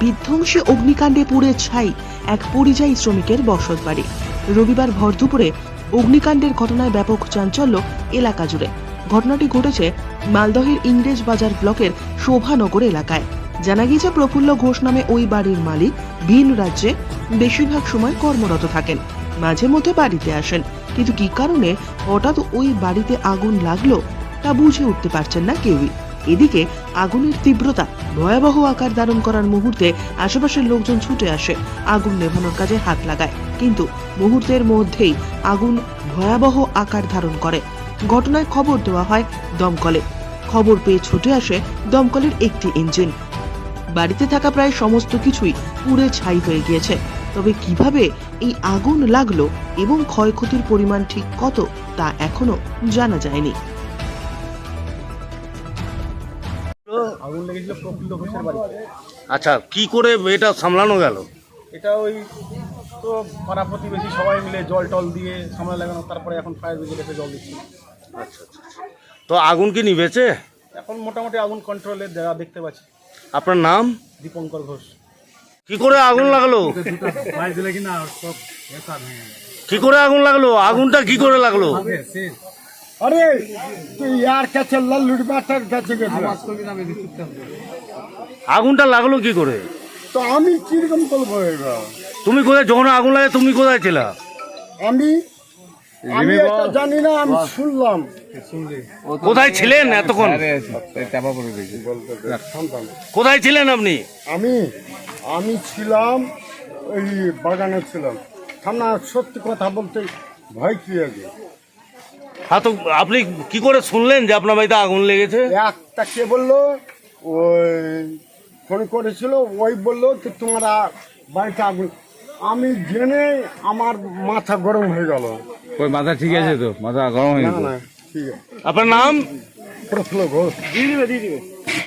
বিধ্বংসী অগ্নিকাণ্ডে পুড়ে ছাই এক পরিযায়ী শ্রমিকের বসত বাড়ি রবিবার ভর দুপুরে অগ্নিকাণ্ডের ঘটনায় ব্যাপক চাঞ্চল্য এলাকা জুড়ে। ঘটনাটি ঘটেছে মালদহের ইংরেজ বাজার ব্লকের শোভানগর এলাকায়। জানা গিয়েছে, প্রফুল্ল ঘোষ নামে ওই বাড়ির মালিক ভিন রাজ্যে বেশিরভাগ সময় কর্মরত থাকেন, মাঝে মধ্যে বাড়িতে আসেন। কিন্তু কি কারণে হঠাৎ ওই বাড়িতে আগুন লাগল তা বুঝে উঠতে পারছেন না কেউই। এদিকে আগুনের তীব্রতা, ভয়াবহ আকার ধারণ করার মুহূর্তে আশেপাশের লোকজন ছুটে আসে। আগুন নেভানোর কাজে হাত লাগায়। কিন্তু মুহূর্তের মধ্যেই আগুন ভয়াবহ আকার ধারণ করে। ঘটনায় খবর দেওয়া হয় দমকলে। খবর পেয়ে ছুটে আসে দমকলের একটি ইঞ্জিন। বাড়িতে থাকা প্রায় সমস্ত কিছুই পুড়ে ছাই হয়ে গিয়েছে। তবে কীভাবে এই আগুন লাগল এবং ক্ষয়ক্ষতির পরিমাণ ঠিক কত তা এখনও জানা যায়নি। আগুন লেগেছিল প্রফুল্ল ঘোষের বাড়িতে। আচ্ছা কি করে এটা সামলানো গেল? এটা ওই তো পাড়া প্রতিবেশী সবাই মিলে জল টল দিয়ে সামলা লাগানো তারপরে এখন ফায়ার ব্রিগেড এসে জল দিচ্ছে। আচ্ছা আচ্ছা আচ্ছা। তো আগুন কি নিভেছে? এখন মোটামুটি আগুন কন্ট্রোলে দেওয়া দেখতে পাচ্ছি। আপনার নাম? দীপঙ্কর ঘোষ। কি করে আগুন লাগল? কি করে আগুন লাগল? আগুনটা কি করে লাগল? আরে তুই ইয়ার কাছে লাল্লুর বাটার কাছে গেছিলাম আগুনটা লাগল কি করে? তো আমি কীরকম করব এবার? তুমি কোথায় যখন আগুন লাগে তুমি কোথায় ছিলা? আমি আমি এটা জানি না আমি শুনলাম। কোথায় ছিলেন এতক্ষণ? কোথায় ছিলেন আপনি? আমি আমি ছিলাম ওই বাগানে ছিলাম। থানা সত্যি কথা বলতে ভয় কি আগে? হ্যাঁ তো আপনি কি করে শুনলেন যে আপনার বাড়িতে আগুন লেগেছে? একটা কে বলল? ওই ফোন করেছিল ওই বলল যে তোমারা বাড়িতে আগুন আমি জেনে আমার মাথা গরম হয়ে গেল। ওই মাথা ঠিক আছে তো? মাথা গরম হয়ে গেল ঠিক আছে। আপনার নাম? প্রফুল্ল ঘোষ। দিয়ে দিবে দিয়ে দিবে।